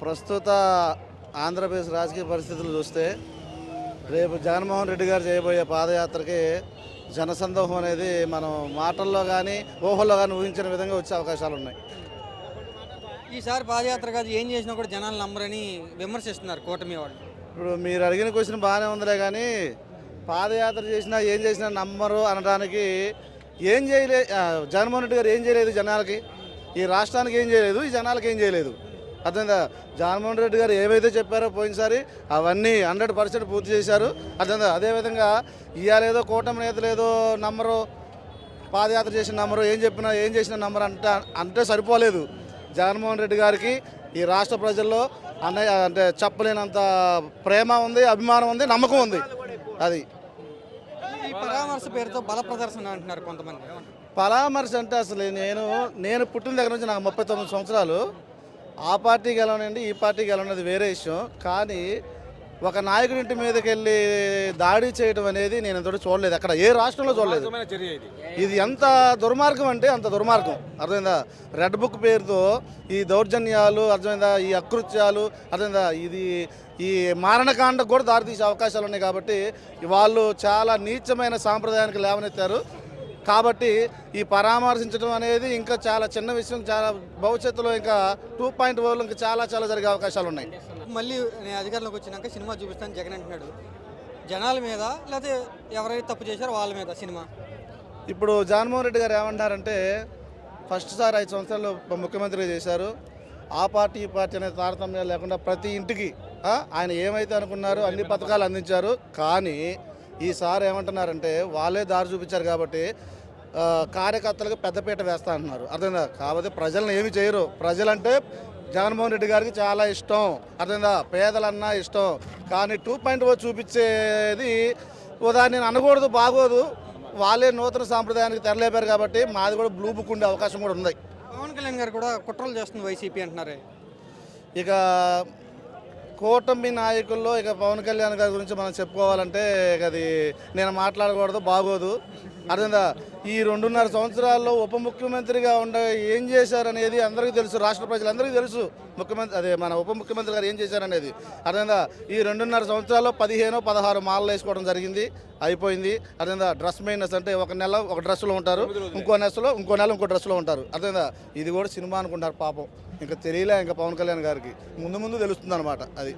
ప్రస్తుత ఆంధ్రప్రదేశ్ రాజకీయ పరిస్థితులు చూస్తే రేపు జగన్మోహన్ రెడ్డి గారు చేయబోయే పాదయాత్రకి జనసందోహం అనేది మనం మాటల్లో కానీ ఊహల్లో కానీ ఊహించిన విధంగా వచ్చే అవకాశాలు ఉన్నాయి. ఈసారి పాదయాత్ర కాదు ఏం చేసినా కూడా జనాలు నమ్మరని విమర్శిస్తున్నారు కూటమి వాళ్ళు. ఇప్పుడు మీరు అడిగిన క్వశ్చన్ బాగానే ఉందిలే కానీ పాదయాత్ర చేసినా ఏం చేసినా నమ్మరు అనడానికి ఏం చేయలే జగన్మోహన్ రెడ్డి గారు ఏం చేయలేదు జనాలకి? ఈ రాష్ట్రానికి ఏం చేయలేదు ఈ జనాలకి ఏం చేయలేదు? అర్థమైందా? జగన్మోహన్ రెడ్డి గారు ఏవైతే చెప్పారో పోయినసారి అవన్నీ హండ్రెడ్ పర్సెంట్ పూర్తి చేశారు. అర్థమైందా? అదేవిధంగా ఇవాళ కూటమి నేతలు ఏదో నమ్మరు పాదయాత్ర చేసిన నమ్మరు ఏం చెప్పినా ఏం చేసిన నమ్మరు అంటే అంటే సరిపోలేదు. జగన్మోహన్ రెడ్డి గారికి ఈ రాష్ట్ర ప్రజల్లో అన్నయ్య అంటే చెప్పలేనంత ప్రేమ ఉంది అభిమానం ఉంది నమ్మకం ఉంది. అది. ఈ పరామర్శ పేరుతో బల ప్రదర్శన అంటున్నారు కొంతమంది. పరామర్శ అంటే అసలు నేను నేను పుట్టిన దగ్గర నుంచి నాకు ముప్పై తొమ్మిది సంవత్సరాలు. ఆ పార్టీకి వెళ్ళనండి ఈ పార్టీకి వెళ్ళనది వేరే విషయం. కానీ ఒక నాయకుడి ఇంటి మీదకి వెళ్ళి దాడి చేయడం అనేది నేను ఇంతటి చూడలేదు. అక్కడ ఏ రాష్ట్రంలో చూడలేదు. ఇది. ఎంత దుర్మార్గం అంటే అంత దుర్మార్గం. అర్థమైందా? రెడ్ బుక్ పేరుతో ఈ దౌర్జన్యాలు అర్థమైందా? ఈ అకృత్యాలు అర్థమైందా? ఇది ఈ మారణకాండకు కూడా దారితీసే అవకాశాలు ఉన్నాయి కాబట్టి వాళ్ళు చాలా నీచమైన సాంప్రదాయానికి లేవనెత్తారు. కాబట్టి ఈ పరామర్శించడం అనేది ఇంకా చాలా చిన్న విషయం చాలా భవిష్యత్తులో ఇంకా టూ పాయింట్ ఓలో ఇంకా చాలా చాలా జరిగే అవకాశాలు ఉన్నాయి. మళ్ళీ నేను అధికారంలోకి వచ్చినాక సినిమా చూపిస్తాను జగన్ అంటున్నాడు. జనాల మీద లేకపోతే ఎవరైతే తప్పు చేశారో వాళ్ళ మీద సినిమా. ఇప్పుడు జగన్మోహన్ రెడ్డి గారు ఏమంటారంటే ఫస్ట్ సారి ఐదు సంవత్సరాలు ముఖ్యమంత్రిగా చేశారు. ఆ పార్టీ ఈ పార్టీ అనే తారతమ్యాలు లేకుండా ప్రతి ఇంటికి ఆయన ఏమైతే అనుకున్నారో అన్ని పథకాలు అందించారు. కానీ ఈసారి ఏమంటున్నారంటే వాళ్ళే దారి చూపించారు కాబట్టి కార్యకర్తలకు పెద్దపీట వేస్తా అంటున్నారు. అర్థమైందా? కాకపోతే ప్రజలను ఏమి చేయరు. ప్రజలంటే జగన్మోహన్ రెడ్డి గారికి చాలా ఇష్టం. అర్థమైందా? పేదలన్నా ఇష్టం. కానీ టూ పాయింట్ ఓ చూపించేది ఉదాహరణ నేను అనకూడదు బాగోదు. వాళ్ళే నూతన సాంప్రదాయానికి తెరలేపారు కాబట్టి మాది కూడా బ్లూ బుక్ ఉండే అవకాశం కూడా ఉంది. పవన్ కళ్యాణ్ గారు కూడా కుట్రలు చేస్తుంది వైసీపీ అంటున్నారే? ఇక కూటమి నాయకుల్లో ఇక పవన్ కళ్యాణ్ గారి గురించి మనం చెప్పుకోవాలంటే ఇక అది నేను మాట్లాడకూడదు బాగోదు. అర్థందా ఈ రెండున్నర సంవత్సరాల్లో ఉప ముఖ్యమంత్రిగా ఉండ ఏం చేశారనేది అందరికీ తెలుసు. రాష్ట్ర ప్రజలందరికీ తెలుసు ముఖ్యమంత్రి అదే మన ఉప ముఖ్యమంత్రి గారు ఏం చేశారనేది. అర్థందా ఈ రెండున్నర సంవత్సరాల్లో పదిహేను పదహారు మాలలు వేసుకోవడం జరిగింది అయిపోయింది. అర్థందా డ్రెస్ మెయిన్నెస్ అంటే ఒక నెల ఒక డ్రెస్సులో ఉంటారు ఇంకో నెలలో ఇంకో నెల ఇంకో డ్రెస్సులో ఉంటారు. అర్థందా ఇది కూడా సినిమా అనుకుంటారు పాపం. ఇంకా తెలియలే ఇంకా పవన్ కళ్యాణ్ గారికి. ముందు ముందు తెలుస్తుంది అనమాట అది